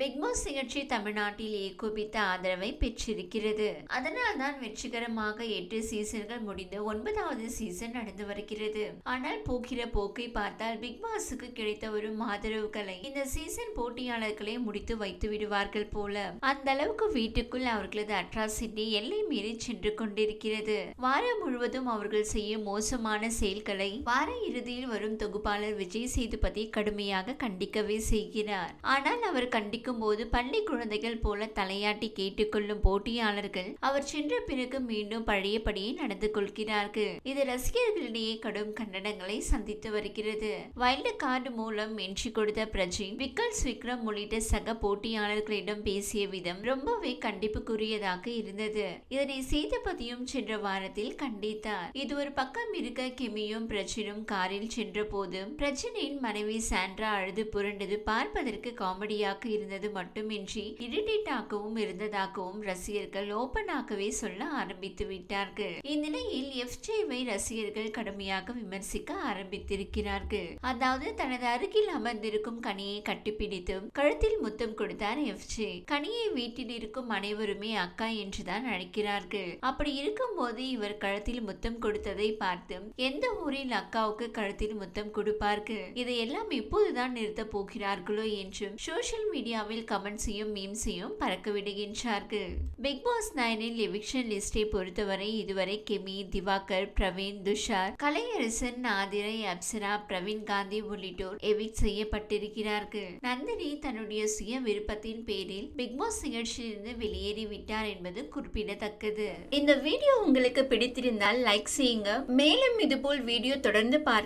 Bigg Boss நிகழ்ச்சி தமிழ்நாட்டில் ஏகோபித்த ஆதரவை பெற்றிருக்கிறது. அதனால் தான் வெற்றிகரமாக எட்டு சீசன்கள் முடிந்து ஒன்பதாவது சீசன் நடந்து வருகிறது. ஆனால் போகிற போக்கை பார்த்தால் பிக்பாஸுக்கு கிடைத்த ஒரு ஆதரவுகளை இந்த சீசன் போட்டியாளர்களை முடித்து வைத்து விடுவார்கள் போல. அந்த அளவுக்கு வீட்டுக்குள் அவர்களது அட்ராசிட்டி எல்லை மீறி சென்று கொண்டிருக்கிறது. வாரம் முழுவதும் அவர்கள் செய்யும் மோசமான செயல்களை வார இறுதியில் வரும் தொகுப்பாளர் விஜய் சேதுபதி கடுமையாக கண்டிக்கவே செய்கிறார். ஆனால் அவர் கண்டிக்க இருக்கும்போது பள்ளி குழந்தைகள் போல தலையாட்டி கேட்டுக்கொள்ளும் போட்டியாளர்கள் அவர் சென்ற பிறகு மீண்டும் பழையபடியே நடந்து கொள்கிறார்கள். இது ரசிகர்களிடையே கடும் கண்டனங்களை சந்தித்து வருகிறது. வைல்டு கார்டு மூலம் வெற்றி கொடுத்த பிரஜின் விக்கல்ஸ் விக்ரம் உள்ளிட்ட சக போட்டியாளர்களிடம் பேசிய விதம் ரொம்பவே கண்டிப்புக்குரியதாக இருந்தது. இதனை சேதுபதியும் சென்ற வாரத்தில் கண்டித்தார். இது ஒரு பக்கம் இருக்க கெமியும் பிரஜினும் காரில் சென்ற போது பிரஜினின் மனைவி சாண்ட்ரா அழுது புரண்டது பார்ப்பதற்கு காமெடியாக இருந்தது. இருந்தது மட்டுமின்றி இரிட்டேட்டாகவும் இருந்ததாகவும் ரசிகர்கள் ஓபனாகவே சொல்ல ஆரம்பித்து விட்டார்கள். இந்நிலையில் எஃப்ஜேவை ரசிகர்கள் கடுமையாக விமர்சிக்க ஆரம்பித்திருக்கிறார்கள். அதாவது தனது அருகில் அமர்ந்திருக்கும் கனியை கட்டிப்பிடித்து கழுத்தில் முத்தம் கொடுத்தார் எஃப்ஜே. கனியை வீட்டில் இருக்கும் அனைவருமே அக்கா என்றுதான் அழைக்கிறார்கள். அப்படி இருக்கும்போது இவர் கழுத்தில் முத்தம் கொடுத்ததை பார்த்து எந்த ஊரில் அக்காவுக்கு கழுத்தில் முத்தம் கொடுப்பார்கள்? இதையெல்லாம் இப்போதுதான் நிறுத்த போகிறார்களோ என்றும் சோசியல் மீடியா இன்ஸ்டாவில் கமெண்ட்ஸையும் மீம்ஸையும் பறக்க விடுகின்றார்கள். பிக் பாஸ் நைனில் எவிக்ஷன் லிஸ்டை பொறுத்தவரை இதுவரை கெமி திவாகர் பிரவீன் துஷார் கலையரசன் ஆதிரை அப்சரா பிரவீன் காந்தி உள்ளிட்டோர் எவிக் செய்யப்பட்டிருக்கிறார்கள். நந்தினி தன்னுடைய சுய விருப்பத்தின் பேரில் பிக் பாஸ் நிகழ்ச்சியிலிருந்து வெளியேறி விட்டார் என்பது குறிப்பிடத்தக்கது. இந்த வீடியோ உங்களுக்கு பிடித்திருந்தால் லைக் செய்யுங்க. மேலும் இதுபோல் வீடியோ தொடர்ந்து பார்க்க